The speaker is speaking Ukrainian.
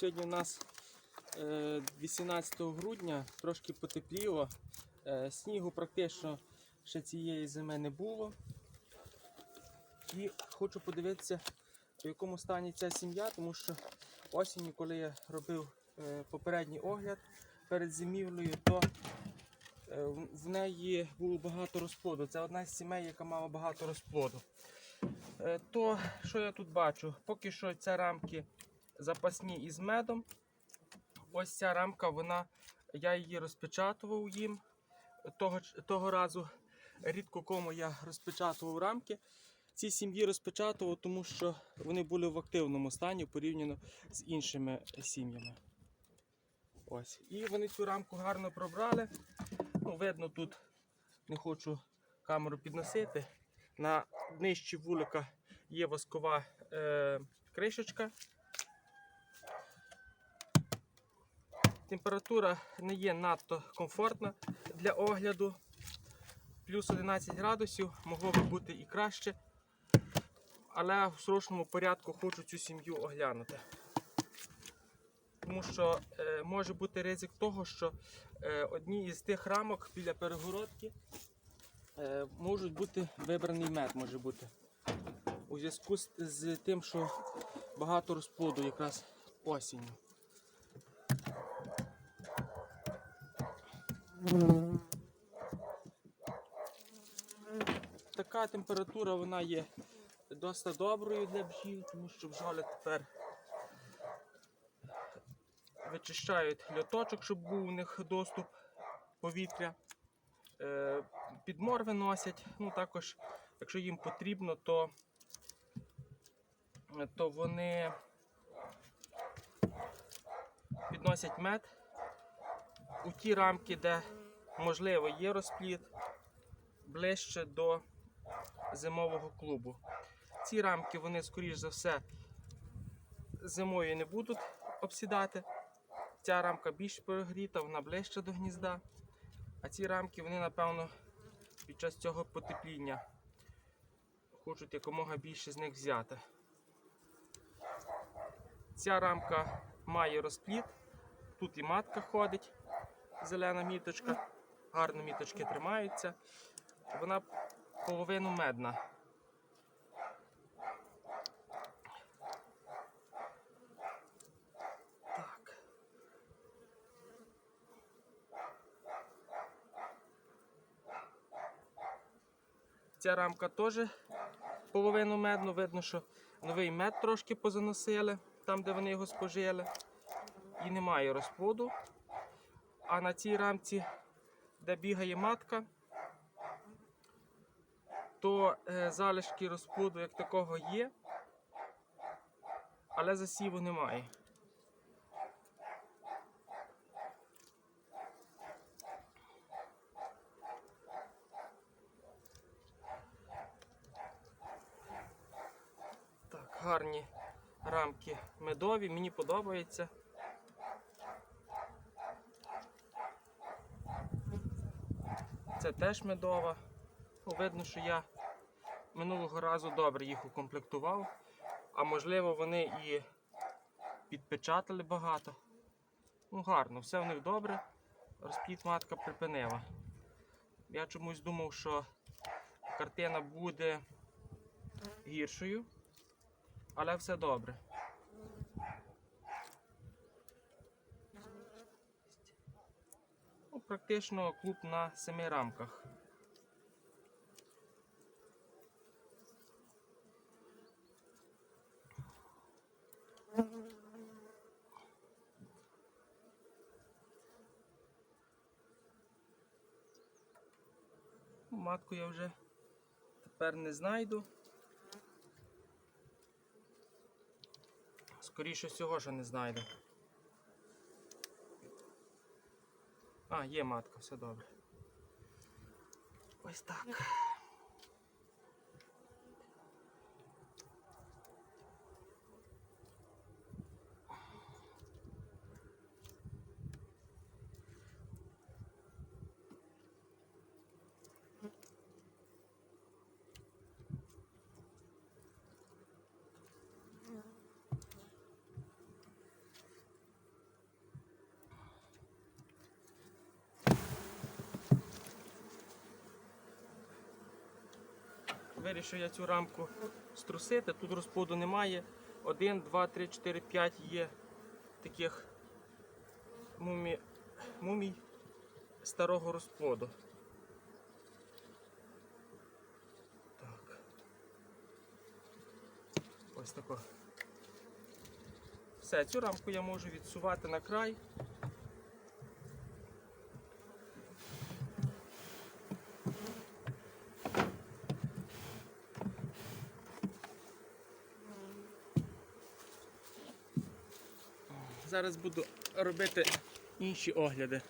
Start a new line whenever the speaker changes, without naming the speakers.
Сьогодні у нас е, 18 грудня, трошки потепліло. Е, Снігу практично ще цієї зими не було. І хочу подивитися, в якому стані ця сім'я, тому що осінню, коли я робив е, попередній огляд перед зимівлею, то е, в- неї було багато розплоду. Це одна з сімей, яка мала багато розплоду. Е, То, що я тут бачу? Поки що це рамки запасні із медом. Ось ця рамка, вона, я її розпечатував їм. Того, того разу рідко кому я розпечатував рамки. Ці сім'ї розпечатував, тому що вони були в активному стані порівняно з іншими сім'ями. Ось. І вони цю рамку гарно пробрали. Ну, видно, тут не хочу камеру підносити. На нижчі вулика є воскова е, кришечка. Температура не є надто комфортна для огляду. Плюс 11 градусів, могло би бути і краще. Але в срочному порядку хочу цю сім'ю оглянути. Тому що е, може бути ризик того, що е, одні із тих рамок біля перегородки е, можуть бути вибраний мед може бути. У зв'язку з, з тим, що багато розплоду якраз осінню. Така температура вона є досить доброю для бджіл, тому що бджоли тепер вичищають льоточок, щоб був у них доступ повітря. Е, Підмор виносять. Ну, також, якщо їм потрібно, то, то вони підносять мед у ті рамки, де можливо є розплід, ближче до зимового клубу. Ці рамки вони, скоріш за все, зимою не будуть обсідати. Ця рамка більш прогріта, вона ближче до гнізда. А ці рамки, вони, напевно, під час цього потепління хочуть якомога більше з них взяти. Ця рамка має розплід. Тут і матка ходить, зелена міточка, гарно міточки тримаються. Вона половину медна. Так. Ця рамка теж половину медну. Видно, що новий мед трошки позаносили, там, де вони його спожили. І немає розплоду. А на цій рамці, де бігає матка, то е, залишки розплоду як такого є, але засіву немає. Так, гарні рамки медові, мені подобається. Це теж медова. Видно, що я минулого разу добре їх укомплектував, а можливо вони і підпечатали багато. Ну, гарно, все в них добре. Розпліт матка припинила. Я чомусь думав, що картина буде гіршою, але все добре. Практично клуб на семи рамках. Матку я вже тепер не знайду. Скоріше всього, що не знайду. А, є матка, все добре. Ось так. Вирішив я цю рамку струсити. Тут розплоду немає. Один, два, три, чотири, п'ять є таких мумі, мумій старого розплоду. Так. Ось тако. Все, цю рамку я можу відсувати на край. Зараз буду робити інші огляди.